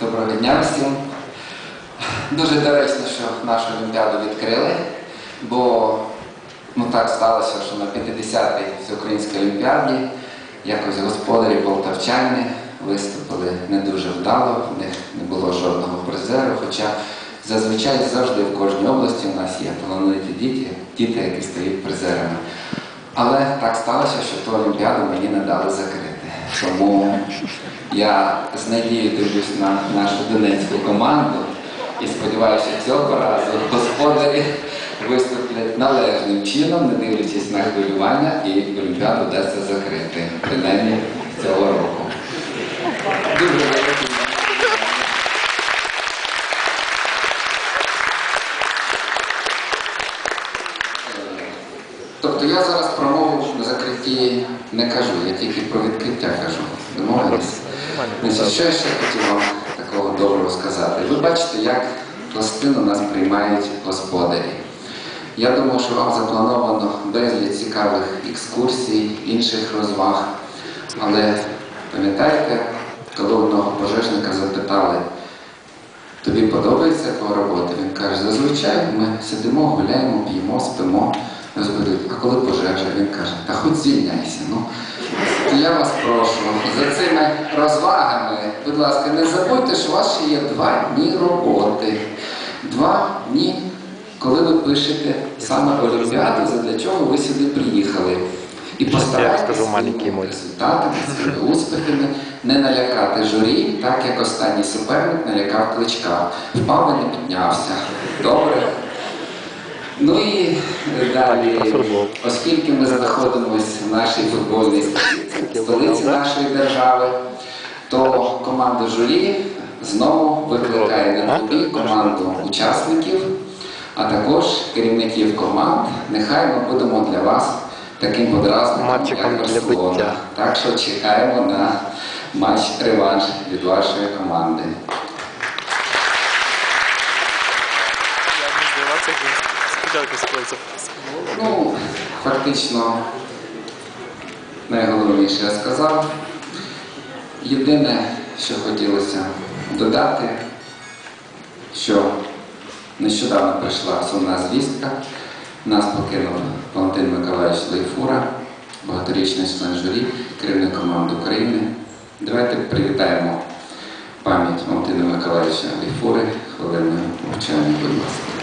Доброго дня всім. Дуже доречно, що нашу Олімпіаду відкрили, бо ну, так сталося, що на 50-й Всеукраїнській Олімпіаді якось господарі полтавчани виступили не дуже вдало, в них не було жодного призеру, хоча зазвичай завжди в кожній області у нас є талановиті діти, діти, які стають призерами. Але так сталося, що ту Олімпіаду мені не дали закрити. Тому я з надією дивлюсь на нашу донецьку команду і сподіваюся, цього разу господарі виступлять належним чином, не дивлячись на хвилювання, і Олімпіаду вдасться закрити, принаймні цього року. Дуже. Тобто я зараз про мову на закритті не кажу, я тільки про відкриття кажу. Домовились? Що я ще хотів вам такого доброго сказати? Ви бачите, як пластину нас приймають господарі. Я думаю, що вам заплановано безліч цікавих екскурсій, інших розваг. Але пам'ятаєте, коли одного пожежника запитали, тобі подобається твоя робота? Він каже, зазвичай ми сидимо, гуляємо, п'ємо, спимо. Запитують, а коли пожежа? Він каже, та хоч звільняйся. Ну, я вас прошу, за цими розвагами, будь ласка, не забудьте, що у вас ще є два дні роботи. Два дні, коли ви пишете саме Олімпіаду, задля чого ви сюди приїхали. І постарайтеся своїми результатами, своїми успіхами не налякати журі, так як останній суперник налякав кличка. Впав і не піднявся. Добре. Ну і далі, оскільки ми знаходимося в нашій футбольній столиці нашої держави, то команда журі знову викликає на тобі команду учасників, а також керівників команд. Нехай ми будемо для вас таким подразником, як для Барселона. Так що чекаємо на матч реванш від вашої команди. Я не Ну, фактично, найголовніше я сказав. Єдине, що хотілося додати, що нещодавно прийшла сумна звістка. Нас покинув Валентин Миколаївич Лейфура, багаторічний член журі, керівник команди України. Давайте привітаємо пам'ять Валентина Миколаївича Лейфури хвилиною мовчання, будь ласка.